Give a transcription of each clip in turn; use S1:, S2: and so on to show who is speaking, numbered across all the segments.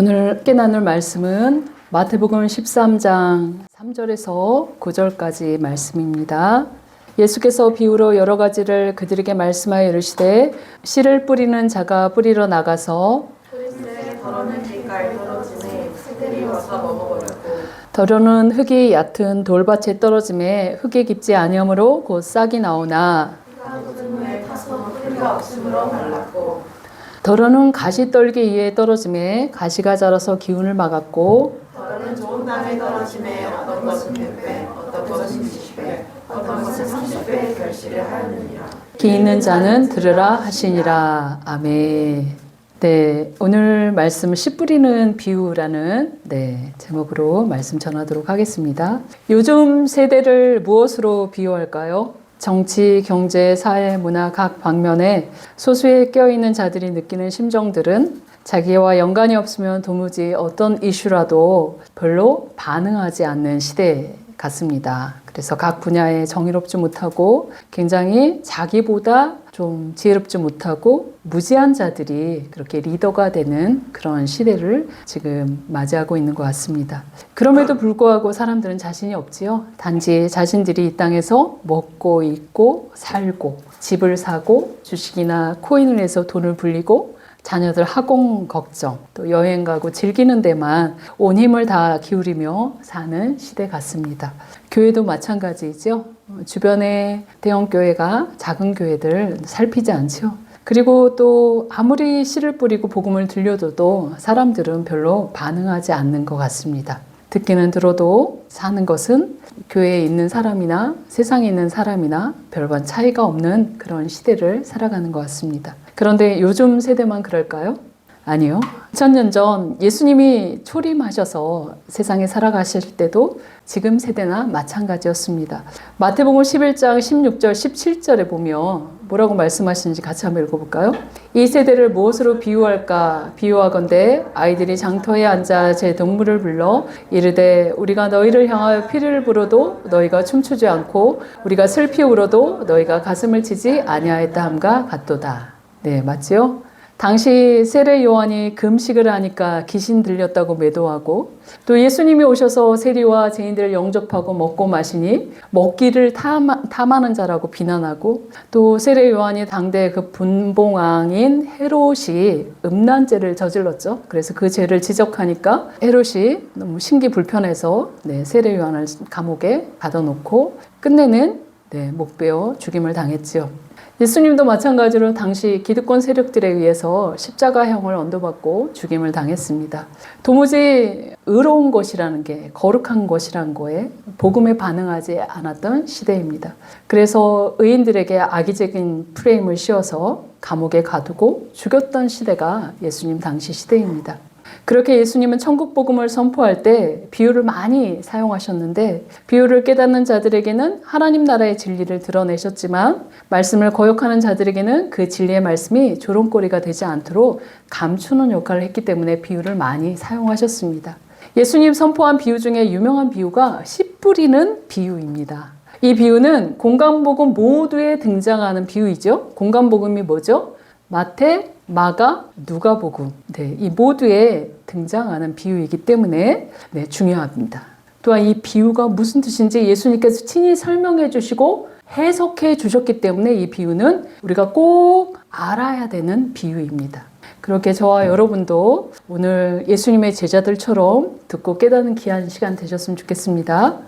S1: 오늘 함께 나눌 말씀은 마태복음 13장 3절에서 9절까지 말씀입니다. 예수께서 비유로 여러 가지를 그들에게 말씀하여 이르시되 씨를 뿌리는 자가 뿌리러 나가서
S2: 더러는
S1: 흙이 얕은 돌밭에 떨어짐에 흙이 깊지 아니하므로 곧 싹이 나오나
S2: 뿌리가 없으므로 말랐고
S1: 더러는 가시 떨기 위에 떨어짐에 가시가 자라서 기운을 막았고
S2: 더러는 좋은 땅에 떨어짐에 어떤 것은 100배 어떤 것은 20배 어떤 것은 30배 결실을 하느니라
S1: 기 있는 자는 들으라 하시니라. 아멘. 네, 오늘 말씀 씨 뿌리는 비유라는 네, 제목으로 말씀 전하도록 하겠습니다. 요즘 세대를 무엇으로 비유할까요? 정치, 경제, 사회, 문화 각 방면에 소수에 껴있는 자들이 느끼는 심정들은 자기와 연관이 없으면 도무지 어떤 이슈라도 별로 반응하지 않는 시대 같습니다. 그래서 각 분야에 정의롭지 못하고 굉장히 자기보다 좀 지혜롭지 못하고 무지한 자들이 그렇게 리더가 되는 그런 시대를 지금 맞이하고 있는 것 같습니다. 그럼에도 불구하고 사람들은 자신이 없지요. 단지 자신들이 이 땅에서 먹고 입고 살고 집을 사고 주식이나 코인을 해서 돈을 불리고 자녀들 학원 걱정, 또 여행 가고 즐기는 데만 온 힘을 다 기울이며 사는 시대 같습니다. 교회도 마찬가지죠. 어, 주변에 대형 교회가 작은 교회들 살피지 않죠. 그리고 또 아무리 씨를 뿌리고 복음을 들려줘도 사람들은 별로 반응하지 않는 것 같습니다. 듣기는 들어도 사는 것은 교회에 있는 사람이나 세상에 있는 사람이나 별반 차이가 없는 그런 시대를 살아가는 것 같습니다. 그런데 요즘 세대만 그럴까요? 아니요. 2000년 전 예수님이 초림하셔서 세상에 살아가실 때도 지금 세대나 마찬가지였습니다. 마태복음 11장 16절 17절에 보면 뭐라고 말씀하시는지 같이 한번 읽어볼까요? 이 세대를 무엇으로 비유할까? 비유하건대 아이들이 장터에 앉아 제 동물을 불러 이르되 우리가 너희를 향하여 피를 불어도 너희가 춤추지 않고 우리가 슬피 울어도 너희가 가슴을 치지 아니하였다 함과 같도다. 네, 맞지요? 당시 세례 요한이 금식을 하니까 귀신 들렸다고 매도하고 또 예수님이 오셔서 세리와 죄인들을 영접하고 먹고 마시니 먹기를 탐하, 탐하 는 자라고 비난하고 또 세례 요한이 당대 그 분봉왕인 헤롯이 음란죄를 저질렀죠. 그래서 그 죄를 지적하니까 헤롯이 너무 심기 불편해서 네, 세례 요한을 감옥에 가둬놓고 끝내는 네, 목베어 죽임을 당했지요. 예수님도 마찬가지로 당시 기득권 세력들에 의해서 십자가형을 언도받고 죽임을 당했습니다. 도무지 의로운 것이라는 게 거룩한 것이라는 거에 복음에 반응하지 않았던 시대입니다. 그래서 의인들에게 악의적인 프레임을 씌워서 감옥에 가두고 죽였던 시대가 예수님 당시 시대입니다. 그렇게 예수님은 천국 복음을 선포할 때 비유를 많이 사용하셨는데 비유를 깨닫는 자들에게는 하나님 나라의 진리를 드러내셨지만 말씀을 거역하는 자들에게는 그 진리의 말씀이 조롱거리가 되지 않도록 감추는 역할을 했기 때문에 비유를 많이 사용하셨습니다. 예수님 선포한 비유 중에 유명한 비유가 씨 뿌리는 비유입니다. 이 비유는 공간복음 모두에 등장하는 비유이죠. 공간복음이 뭐죠? 마태, 마가, 누가복음. 네, 이 모두에 등장하는 비유이기 때문에 네, 중요합니다. 또한 이 비유가 무슨 뜻인지 예수님께서 친히 설명해 주시고 해석해 주셨기 때문에 이 비유는 우리가 꼭 알아야 되는 비유입니다. 그렇게 저와 여러분도 오늘 예수님의 제자들처럼 듣고 깨닫는 귀한 시간 되셨으면 좋겠습니다.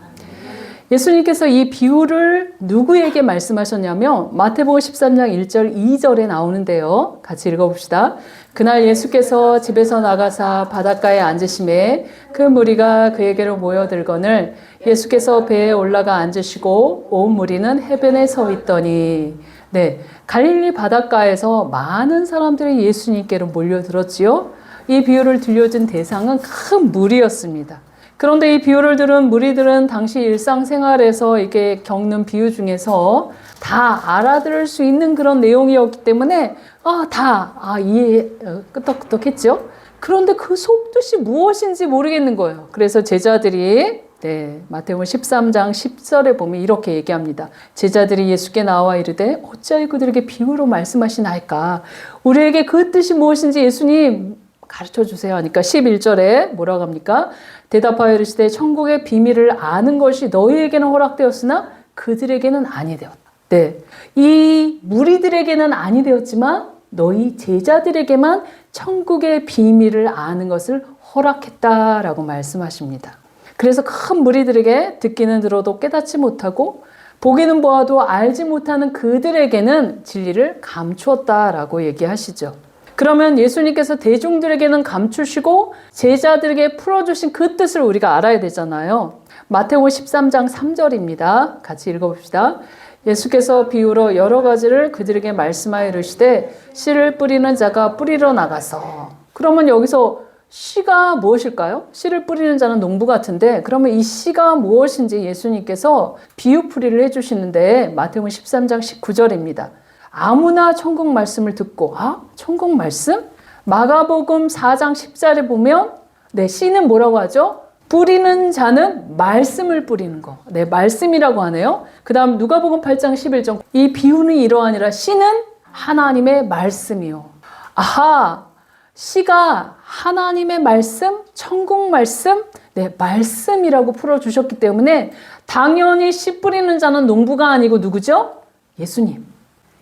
S1: 예수님께서 이 비유를 누구에게 말씀하셨냐면 마태복음 13장 1절 2절에 나오는데요. 같이 읽어봅시다. 그날 예수께서 집에서 나가사 바닷가에 앉으심에 그 무리가 그에게로 모여들거늘 예수께서 배에 올라가 앉으시고 온 무리는 해변에 서 있더니 네 갈릴리 바닷가에서 많은 사람들이 예수님께로 몰려들었지요. 이 비유를 들려준 대상은 큰 무리였습니다. 그런데 이 비유를 들은 무리들은 당시 일상생활에서 이게 겪는 비유 중에서 다 알아들을 수 있는 그런 내용이었기 때문에 아, 다 아, 이해 어, 끄떡끄떡했죠. 그런데 그 속뜻이 무엇인지 모르겠는 거예요. 그래서 제자들이 네, 마태복음 13장 10절에 보면 이렇게 얘기합니다. 제자들이 예수께 나와 이르되 어찌하여 그들에게 비유로 말씀하시나이까? 우리에게 그 뜻이 무엇인지 예수님 가르쳐 주세요. 하니까 11절에 뭐라고 합니까? 대답하여 이르시되 천국의 비밀을 아는 것이 너희에게는 허락되었으나 그들에게는 아니 되었다. 네. 이 무리들에게는 아니 되었지만 너희 제자들에게만 천국의 비밀을 아는 것을 허락했다라고 말씀하십니다. 그래서 큰 무리들에게 듣기는 들어도 깨닫지 못하고 보기는 보아도 알지 못하는 그들에게는 진리를 감추었다라고 얘기하시죠. 그러면 예수님께서 대중들에게는 감추시고 제자들에게 풀어주신 그 뜻을 우리가 알아야 되잖아요. 마태복음 13장 3절입니다. 같이 읽어봅시다. 예수께서 비유로 여러 가지를 그들에게 말씀하여 이르시되 씨를 뿌리는 자가 뿌리러 나가서 그러면 여기서 씨가 무엇일까요? 씨를 뿌리는 자는 농부 같은데 그러면 이 씨가 무엇인지 예수님께서 비유풀이를 해주시는데 마태복음 13장 19절입니다. 아무나 천국 말씀을 듣고 아 천국 말씀? 마가복음 4장 10절에 보면 네 씨는 뭐라고 하죠? 뿌리는 자는 말씀을 뿌리는 거. 네, 말씀이라고 하네요. 그 다음 누가복음 8장 11절. 이 비유는 이러하니라 씨는 하나님의 말씀이요. 아하, 씨가 하나님의 말씀, 천국 말씀, 네, 말씀이라고 풀어주셨기 때문에 당연히 씨 뿌리는 자는 농부가 아니고 누구죠? 예수님.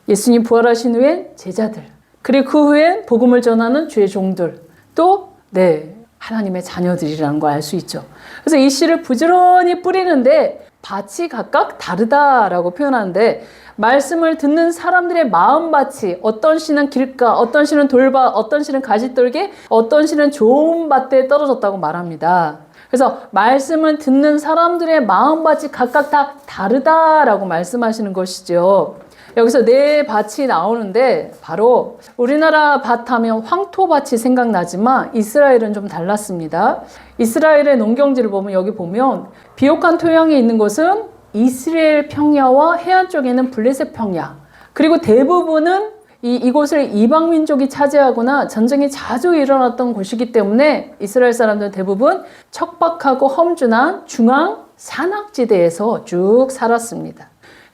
S1: 예수님 부활하신 후엔 제자들. 그리고 그 후엔 복음을 전하는 주의 종들. 또, 네, 하나님의 자녀들이라는 걸 알 수 있죠. 그래서 이 씨를 부지런히 뿌리는데 밭이 각각 다르다라고 표현하는데 말씀을 듣는 사람들의 마음밭이 어떤 씨는 길가, 어떤 씨는 돌밭, 어떤 씨는 가시떨기, 어떤 씨는 좋은 밭에 떨어졌다고 말합니다. 그래서 말씀을 듣는 사람들의 마음밭이 각각 다 다르다라고 말씀하시는 것이죠. 여기서 네 밭이 나오는데 바로 우리나라 밭 하면 황토밭이 생각나지만 이스라엘은 좀 달랐습니다. 이스라엘의 농경지를 보면 여기 보면 비옥한 토양이 있는 곳은 이스라엘 평야와 해안 쪽에는 블레셋 평야 그리고 대부분은 이, 이곳을 이방 민족이 차지하거나 전쟁이 자주 일어났던 곳이기 때문에 이스라엘 사람들은 대부분 척박하고 험준한 중앙 산악지대에서 쭉 살았습니다.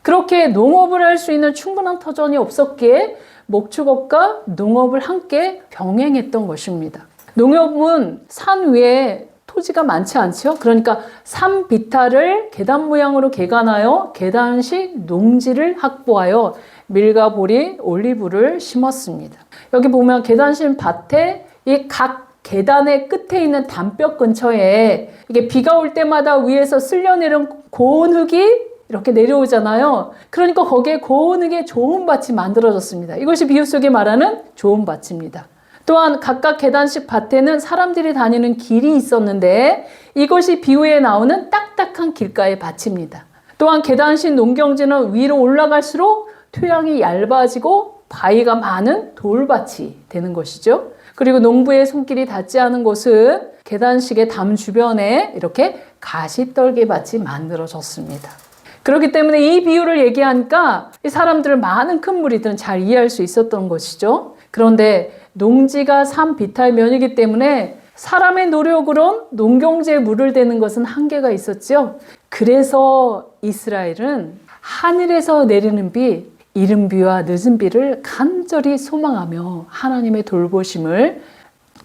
S1: 그렇게 농업을 할 수 있는 충분한 터전이 없었기에 목축업과 농업을 함께 병행했던 것입니다. 농업은 산 위에 토지가 많지 않죠. 그러니까 산 비탈을 계단 모양으로 개간하여 계단식 농지를 확보하여 밀과 보리, 올리브를 심었습니다. 여기 보면 계단식 밭에 이 각 계단의 끝에 있는 담벼 근처에 이게 비가 올 때마다 위에서 쓸려내린 고운 흙이 이렇게 내려오잖아요. 그러니까 거기에 고운흙의 좋은 밭이 만들어졌습니다. 이것이 비유 속에 말하는 좋은 밭입니다. 또한 각각 계단식 밭에는 사람들이 다니는 길이 있었는데 이것이 비유에 나오는 딱딱한 길가의 밭입니다. 또한 계단식 농경지는 위로 올라갈수록 토양이 얇아지고 바위가 많은 돌밭이 되는 것이죠. 그리고 농부의 손길이 닿지 않은 곳은 계단식의 담 주변에 이렇게 가시떨기 밭이 만들어졌습니다. 그렇기 때문에 이 비유를 얘기하니까 이 사람들을 많은 큰 무리들은 잘 이해할 수 있었던 것이죠. 그런데 농지가 산 비탈면이기 때문에 사람의 노력으론 농경지에 물을 대는 것은 한계가 있었죠. 그래서 이스라엘은 하늘에서 내리는 비, 이른 비와 늦은 비를 간절히 소망하며 하나님의 돌보심을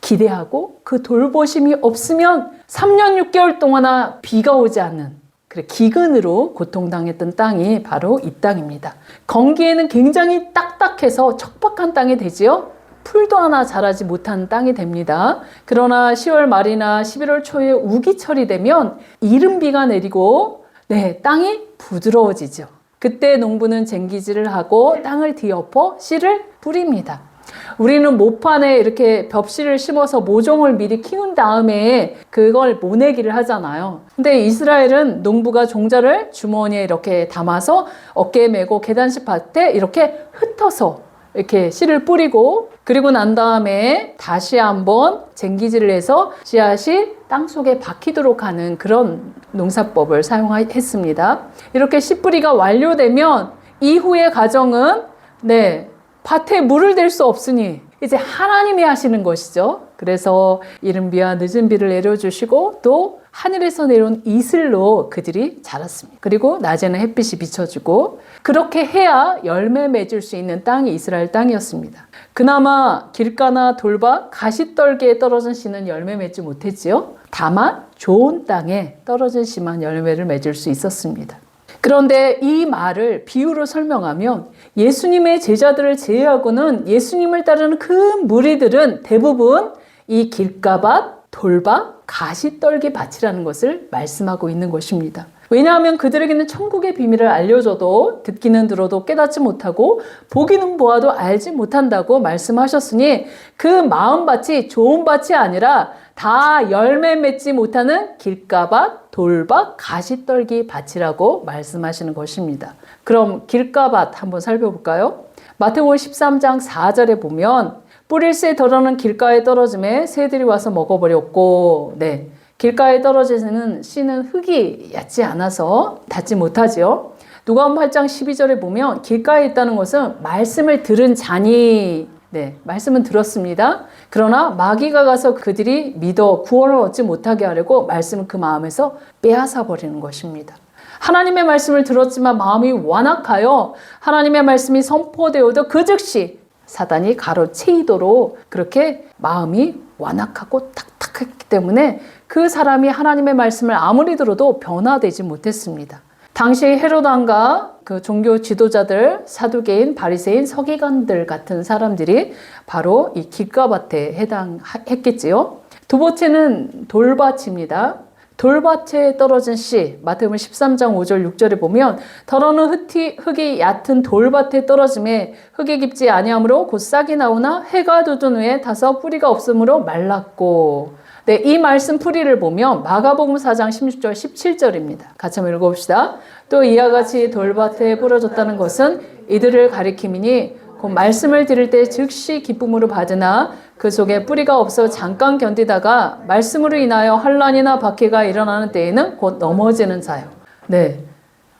S1: 기대하고 그 돌보심이 없으면 3년 6개월 동안나 비가 오지 않는 그래 기근으로 고통당했던 땅이 바로 이 땅입니다. 건기에는 굉장히 딱딱해서 척박한 땅이 되지요. 풀도 하나 자라지 못한 땅이 됩니다. 그러나 10월 말이나 11월 초에 우기철이 되면 이른 비가 내리고 네, 땅이 부드러워지죠. 그때 농부는 쟁기질을 하고 땅을 뒤엎어 씨를 뿌립니다. 우리는 모판에 이렇게 벽실을 심어서 모종을 미리 키운 다음에 그걸 모내기를 하잖아요. 근데 이스라엘은 농부가 종자를 주머니에 이렇게 담아서 어깨에 메고 계단식 밭에 이렇게 흩어서 이렇게 씨를 뿌리고 그리고 난 다음에 다시 한번 쟁기질을 해서 씨앗이 땅 속에 박히도록 하는 그런 농사법을 사용했습니다. 이렇게 씨 뿌리가 완료되면 이후의 과정은 네 밭에 물을 댈 수 없으니 이제 하나님이 하시는 것이죠. 그래서 이른 비와 늦은 비를 내려주시고 또 하늘에서 내려온 이슬로 그들이 자랐습니다. 그리고 낮에는 햇빛이 비춰주고 그렇게 해야 열매 맺을 수 있는 땅이 이스라엘 땅이었습니다. 그나마 길가나 돌밭 가시떨기에 떨어진 씨는 열매 맺지 못했지요. 다만 좋은 땅에 떨어진 씨만 열매를 맺을 수 있었습니다. 그런데 이 말을 비유로 설명하면 예수님의 제자들을 제외하고는 예수님을 따르는 그 무리들은 대부분 이 길가밭, 돌밭, 가시떨기 밭이라는 것을 말씀하고 있는 것입니다. 왜냐하면 그들에게는 천국의 비밀을 알려줘도 듣기는 들어도 깨닫지 못하고 보기는 보아도 알지 못한다고 말씀하셨으니 그 마음밭이 좋은 밭이 아니라 다 열매 맺지 못하는 길가밭, 돌밭, 가시떨기 밭이라고 말씀하시는 것입니다. 그럼 길가밭 한번 살펴볼까요? 마태복음 13장 4절에 보면 뿌릴새 덜어는 길가에 떨어짐에 새들이 와서 먹어버렸고, 네. 길가에 떨어지는 씨는 흙이 얕지 않아서 닿지 못하지요. 누가복음 8장 12절에 보면 길가에 있다는 것은 말씀을 들은 자니 네, 말씀은 들었습니다. 그러나 마귀가 가서 그들이 믿어 구원을 얻지 못하게 하려고 말씀을 그 마음에서 빼앗아 버리는 것입니다. 하나님의 말씀을 들었지만 마음이 완악하여 하나님의 말씀이 선포되어도 그 즉시 사단이 가로채이도록 그렇게 마음이 완악하고 탁탁했기 때문에 그 사람이 하나님의 말씀을 아무리 들어도 변화되지 못했습니다. 당시 헤로당과 그 종교 지도자들, 사두개인, 바리새인, 서기관들 같은 사람들이 바로 이 길가밭에 해당했겠지요. 두 번째는 돌밭입니다. 돌밭에 떨어진 씨, 마태복음 13장 5절 6절에 보면 더러는 흙이, 흙이 얕은 돌밭에 떨어짐에 흙이 깊지 아니하므로 곧 싹이 나오나 해가 돋은 후에 다서 뿌리가 없으므로 말랐고 네, 이 말씀 풀이를 보면 마가복음 4장 16절 17절입니다. 같이 한번 읽어봅시다. 또 이와 같이 돌밭에 뿌려졌다는 것은 이들을 가리킴이니 곧 말씀을 들을 때 즉시 기쁨으로 받으나 그 속에 뿌리가 없어 잠깐 견디다가 말씀으로 인하여 환란이나 박해가 일어나는 때에는 곧 넘어지는 자요. 네.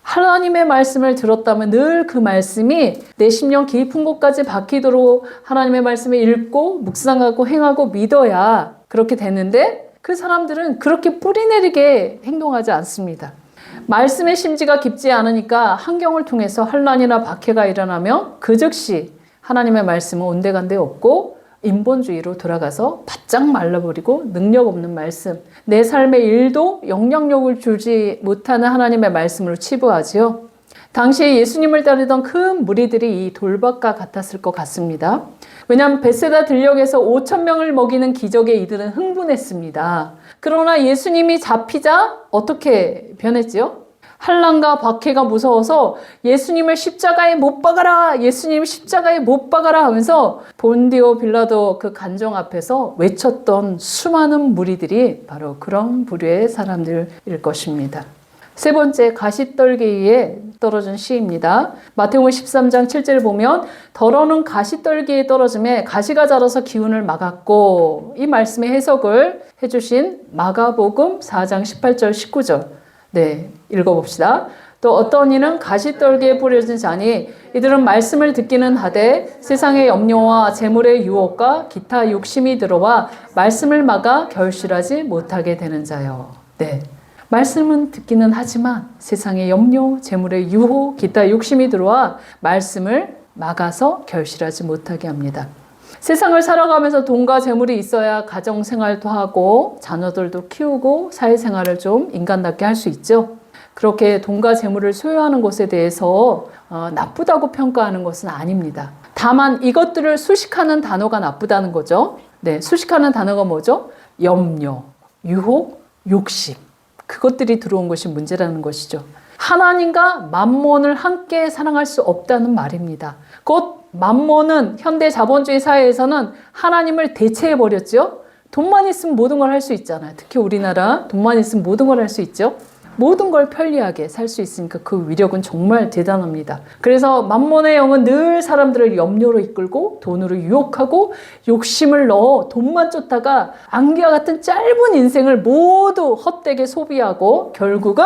S1: 하나님의 말씀을 들었다면 늘 그 말씀이 내 심령 깊은 곳까지 박히도록 하나님의 말씀을 읽고 묵상하고 행하고 믿어야 그렇게 되는데 그 사람들은 그렇게 뿌리 내리게 행동하지 않습니다. 말씀의 심지가 깊지 않으니까 환경을 통해서 환란이나 박해가 일어나면 그 즉시 하나님의 말씀은 온데간데 없고 인본주의로 돌아가서 바짝 말라버리고 능력 없는 말씀, 내 삶의 일도 영향력을 주지 못하는 하나님의 말씀으로 치부하지요. 당시에 예수님을 따르던 큰 무리들이 이 돌밭과 같았을 것 같습니다. 왜냐하면 베세다 들녘에서 5천 명을 먹이는 기적에 이들은 흥분했습니다. 그러나 예수님이 잡히자 어떻게 변했지요? 한란과 박해가 무서워서 예수님을 십자가에 못 박아라! 예수님 십자가에 못 박아라! 하면서 본디오 빌라도 그 간정 앞에서 외쳤던 수많은 무리들이 바로 그런 부류의 사람들일 것입니다. 세 번째 가시떨기 위에 떨어진 시입니다. 마태복음 13장 7절을 보면 더러는 가시떨기에 떨어짐에 가시가 자라서 기운을 막았고 이 말씀의 해석을 해주신 마가복음 4장 18절 19절 네 읽어봅시다. 또 어떤 이는 가시떨기에 뿌려진 자니 이들은 말씀을 듣기는 하되 세상의 염려와 재물의 유혹과 기타 욕심이 들어와 말씀을 막아 결실하지 못하게 되는 자요. 네. 말씀은 듣기는 하지만 세상의 염려, 재물의 유혹, 기타 욕심이 들어와 말씀을 막아서 결실하지 못하게 합니다. 세상을 살아가면서 돈과 재물이 있어야 가정 생활도 하고 자녀들도 키우고 사회 생활을 좀 인간답게 할 수 있죠. 그렇게 돈과 재물을 소유하는 것에 대해서 어, 나쁘다고 평가하는 것은 아닙니다. 다만 이것들을 수식하는 단어가 나쁘다는 거죠. 네, 수식하는 단어가 뭐죠? 염려, 유혹, 욕심. 그것들이 들어온 것이 문제라는 것이죠. 하나님과 만몬을 함께 사랑할 수 없다는 말입니다. 곧 만몬은 현대 자본주의 사회에서는 하나님을 대체해 버렸죠. 돈만 있으면 모든 걸 할 수 있잖아요. 특히 우리나라 돈만 있으면 모든 걸 할 수 있죠. 모든 걸 편리하게 살 수 있으니까 그 위력은 정말 대단합니다. 그래서 만몬의 영은 늘 사람들을 염려로 이끌고 돈으로 유혹하고 욕심을 넣어 돈만 쫓다가 안개와 같은 짧은 인생을 모두 헛되게 소비하고 결국은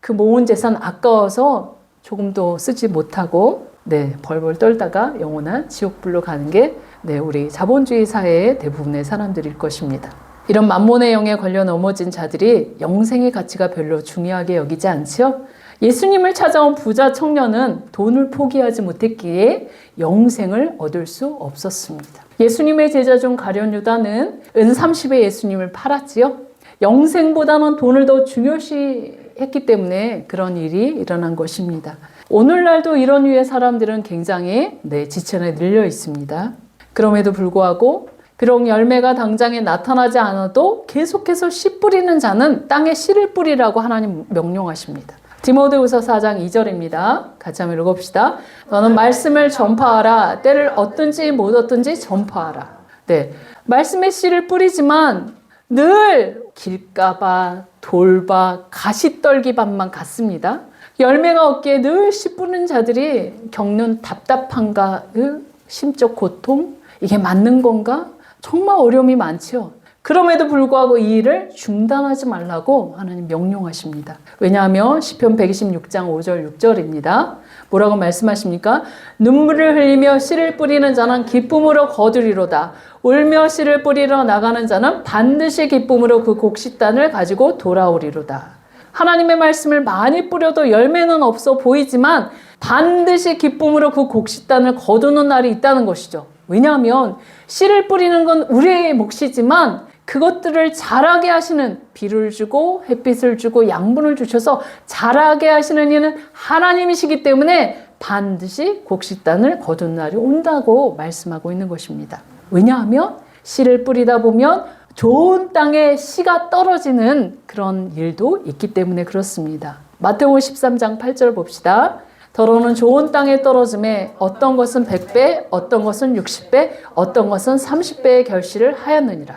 S1: 그 모은 재산 아까워서 조금도 쓰지 못하고 네, 벌벌 떨다가 영원한 지옥불로 가는 게 네, 우리 자본주의 사회의 대부분의 사람들일 것입니다. 이런 만몬의 영에 걸려 넘어진 자들이 영생의 가치가 별로 중요하게 여기지 않지요. 예수님을 찾아온 부자 청년은 돈을 포기하지 못했기에 영생을 얻을 수 없었습니다. 예수님의 제자 중 가련 유다는 은 30에 예수님을 팔았지요. 영생보다는 돈을 더 중요시 했기 때문에 그런 일이 일어난 것입니다. 오늘날도 이런 류의 사람들은 굉장히 네, 지천에 늘려 있습니다. 그럼에도 불구하고 비록 열매가 당장에 나타나지 않아도 계속해서 씨 뿌리는 자는 땅에 씨를 뿌리라고 하나님 명령하십니다. 디모데후서 4장 2절입니다. 같이 한번 읽어봅시다. 너는 말씀을 전파하라. 때를 얻든지 못 얻든지 전파하라. 네. 말씀의 씨를 뿌리지만 늘 길가봐, 돌봐, 가시떨기밭만 같습니다. 열매가 없기에 늘 씨 뿌리는 자들이 겪는 답답함과 그 심적 고통, 이게 맞는 건가? 정말 어려움이 많지요. 그럼에도 불구하고 이 일을 중단하지 말라고 하나님 명령하십니다. 왜냐하면 시편 126장 5절 6절입니다. 뭐라고 말씀하십니까? 눈물을 흘리며 씨를 뿌리는 자는 기쁨으로 거두리로다. 울며 씨를 뿌리러 나가는 자는 반드시 기쁨으로 그 곡식단을 가지고 돌아오리로다. 하나님의 말씀을 많이 뿌려도 열매는 없어 보이지만 반드시 기쁨으로 그 곡식단을 거두는 날이 있다는 것이죠. 왜냐하면 씨를 뿌리는 건 우리의 몫이지만 그것들을 자라게 하시는 비를 주고 햇빛을 주고 양분을 주셔서 자라게 하시는 이는 하나님이시기 때문에 반드시 곡식단을 거둔 날이 온다고 말씀하고 있는 것입니다. 왜냐하면 씨를 뿌리다 보면 좋은 땅에 씨가 떨어지는 그런 일도 있기 때문에 그렇습니다. 마태복음 13장 8절 봅시다. 더러는 좋은 땅에 떨어짐에 어떤 것은 100배, 어떤 것은 60배, 어떤 것은 30배의 결실을 하였느니라.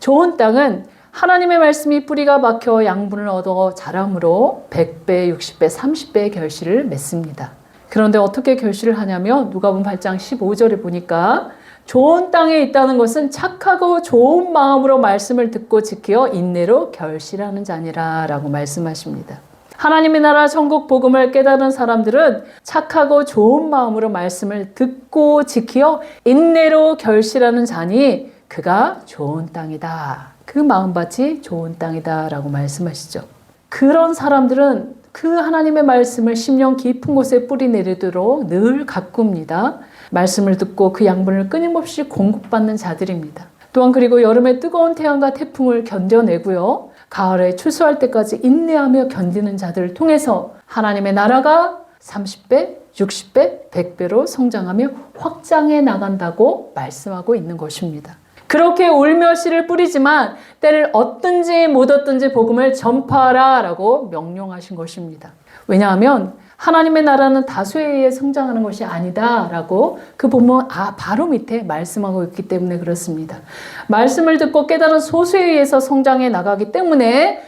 S1: 좋은 땅은 하나님의 말씀이 뿌리가 박혀 양분을 얻어 자람으로 100배, 60배, 30배의 결실을 맺습니다. 그런데 어떻게 결실을 하냐면 누가복음 8장 15절에 보니까 좋은 땅에 있다는 것은 착하고 좋은 마음으로 말씀을 듣고 지켜 인내로 결실하는 자니라라고 말씀하십니다. 하나님의 나라 천국 복음을 깨달은 사람들은 착하고 좋은 마음으로 말씀을 듣고 지키어 인내로 결실하는 자니 그가 좋은 땅이다. 그 마음밭이 좋은 땅이다 라고 말씀하시죠. 그런 사람들은 그 하나님의 말씀을 심령 깊은 곳에 뿌리 내리도록 늘 가꿉니다. 말씀을 듣고 그 양분을 끊임없이 공급받는 자들입니다. 또한 그리고 여름의 뜨거운 태양과 태풍을 견뎌내고요. 가을에 추수할 때까지 인내하며 견디는 자들을 통해서 하나님의 나라가 30배, 60배, 100배로 성장하며 확장해 나간다고 말씀하고 있는 것입니다. 그렇게 울며 씨를 뿌리지만 때를 얻든지 못 얻든지 복음을 전파하라 라고 명령하신 것입니다. 왜냐하면 하나님의 나라는 다수에 의해 성장하는 것이 아니다 라고 그 본문 아, 바로 밑에 말씀하고 있기 때문에 그렇습니다. 말씀을 듣고 깨달은 소수에 의해서 성장해 나가기 때문에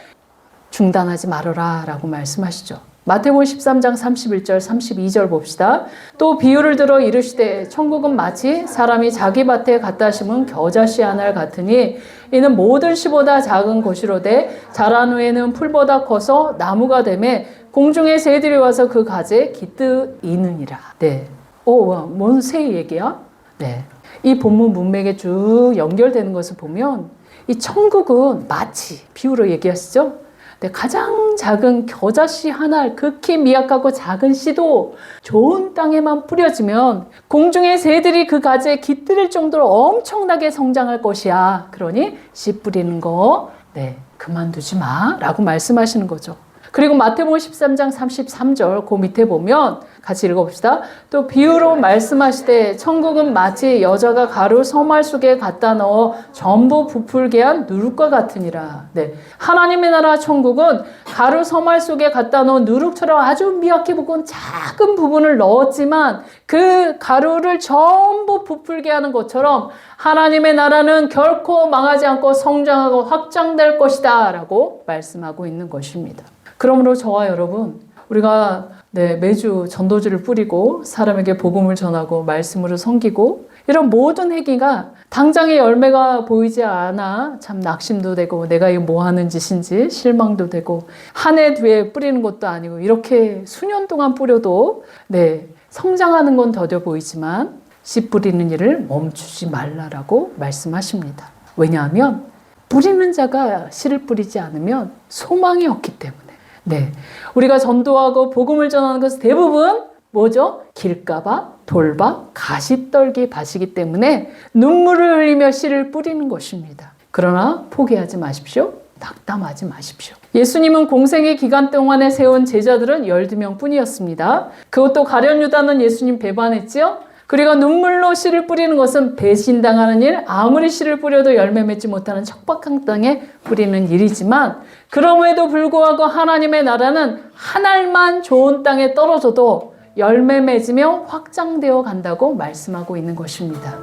S1: 중단하지 말아라 라고 말씀하시죠. 마태복음 13장 31절 32절 봅시다. 또 비유를 들어 이르시되 천국은 마치 사람이 자기 밭에 갖다 심은 겨자 씨 하나를 같으니 이는 모든 씨보다 작은 것이로되 자란 후에는 풀보다 커서 나무가 되매 공중의 새들이 와서 그 가지에 깃드이느니라. 네. 오, 뭔새 얘기야? 네. 이 본문 문맥에 쭉 연결되는 것을 보면 이 천국은 마치 비유로 얘기하시죠? 네, 가장 작은 겨자씨 하나, 극히 미약하고 작은 씨도 좋은 땅에만 뿌려지면 공중의 새들이 그 가지에 깃들일 정도로 엄청나게 성장할 것이야. 그러니 씨 뿌리는 거, 네, 그만두지 마. 라고 말씀하시는 거죠. 그리고 마태복음 13장 33절 그 밑에 보면 같이 읽어봅시다. 또 비유로 말씀하시되 천국은 마치 여자가 가루 서말 속에 갖다 넣어 전부 부풀게 한 누룩과 같으니라. 네. 하나님의 나라 천국은 가루 서말 속에 갖다 놓은 누룩처럼 아주 미약해 보고 작은 부분을 넣었지만 그 가루를 전부 부풀게 하는 것처럼 하나님의 나라는 결코 망하지 않고 성장하고 확장될 것이다. 라고 말씀하고 있는 것입니다. 그러므로 저와 여러분, 우리가 네, 매주 전도지를 뿌리고 사람에게 복음을 전하고 말씀으로 섬기고 이런 모든 행위가 당장의 열매가 보이지 않아 참 낙심도 되고 내가 이거 뭐 하는 짓인지 실망도 되고 한 해 뒤에 뿌리는 것도 아니고 이렇게 수년 동안 뿌려도 네, 성장하는 건 더뎌 보이지만 씨 뿌리는 일을 멈추지 말라라고 말씀하십니다. 왜냐하면 뿌리는 자가 씨를 뿌리지 않으면 소망이 없기 때문에 네. 우리가 전도하고 복음을 전하는 것은 대부분 뭐죠? 길가봐, 돌봐, 가시떨기 밭이기 때문에 눈물을 흘리며 씨를 뿌리는 것입니다. 그러나 포기하지 마십시오. 낙담하지 마십시오. 예수님은 공생의 기간 동안에 세운 제자들은 12명 뿐이었습니다. 그것도 가련 유다는 예수님 배반했지요? 그리고 눈물로 씨를 뿌리는 것은 배신당하는 일, 아무리 씨를 뿌려도 열매 맺지 못하는 척박한 땅에 뿌리는 일이지만, 그럼에도 불구하고 하나님의 나라는 한 알만 좋은 땅에 떨어져도 열매 맺으며 확장되어 간다고 말씀하고 있는 것입니다.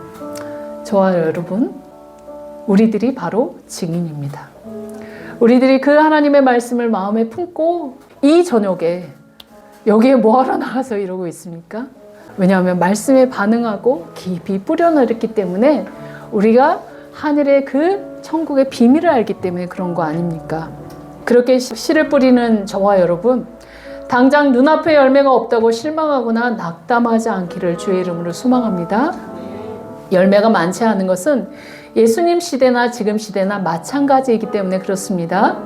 S1: 저와 여러분, 우리들이 바로 증인입니다. 우리들이 그 하나님의 말씀을 마음에 품고 이 저녁에 여기에 뭐하러 나가서 이러고 있습니까? 왜냐하면 말씀에 반응하고 깊이 뿌려넣었기 때문에 우리가 하늘의 그 천국의 비밀을 알기 때문에 그런 거 아닙니까? 그렇게 씨- 씨를 뿌리는 저와 여러분, 당장 눈앞에 열매가 없다고 실망하거나 낙담하지 않기를 주의 이름으로 소망합니다. 열매가 많지 않은 것은 예수님 시대나 지금 시대나 마찬가지이기 때문에 그렇습니다.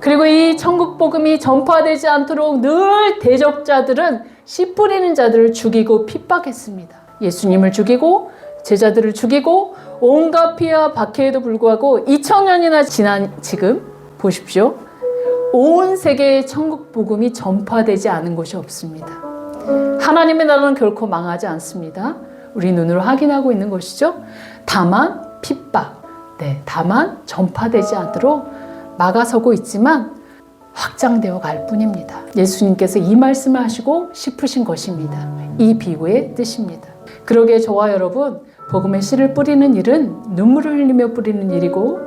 S1: 그리고 이 천국 복음이 전파되지 않도록 늘 대적자들은 씨 뿌리는 자들을 죽이고 핍박했습니다. 예수님을 죽이고 제자들을 죽이고 온갖 피해와 박해에도 불구하고 2000년이나 지난 지금 보십시오. 온 세계의 천국 복음이 전파되지 않은 곳이 없습니다. 하나님의 나라는 결코 망하지 않습니다. 우리 눈으로 확인하고 있는 것이죠. 다만 핍박, 네, 다만 전파되지 않도록 막아서고 있지만 확장되어 갈 뿐입니다. 예수님께서 이 말씀을 하시고 싶으신 것입니다. 이 비유의 뜻입니다. 그러기에 저와 여러분, 복음의 씨를 뿌리는 일은 눈물을 흘리며 뿌리는 일이고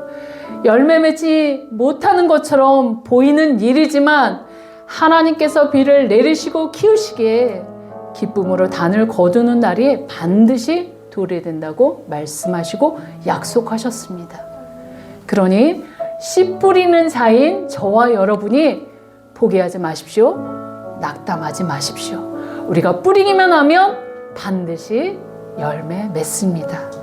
S1: 열매 맺지 못하는 것처럼 보이는 일이지만 하나님께서 비를 내리시고 키우시기에 기쁨으로 단을 거두는 날이 반드시 도래된다고 말씀하시고 약속하셨습니다. 그러니 씨 뿌리는 자인 저와 여러분이 포기하지 마십시오. 낙담하지 마십시오. 우리가 뿌리기만 하면 반드시 열매 맺습니다.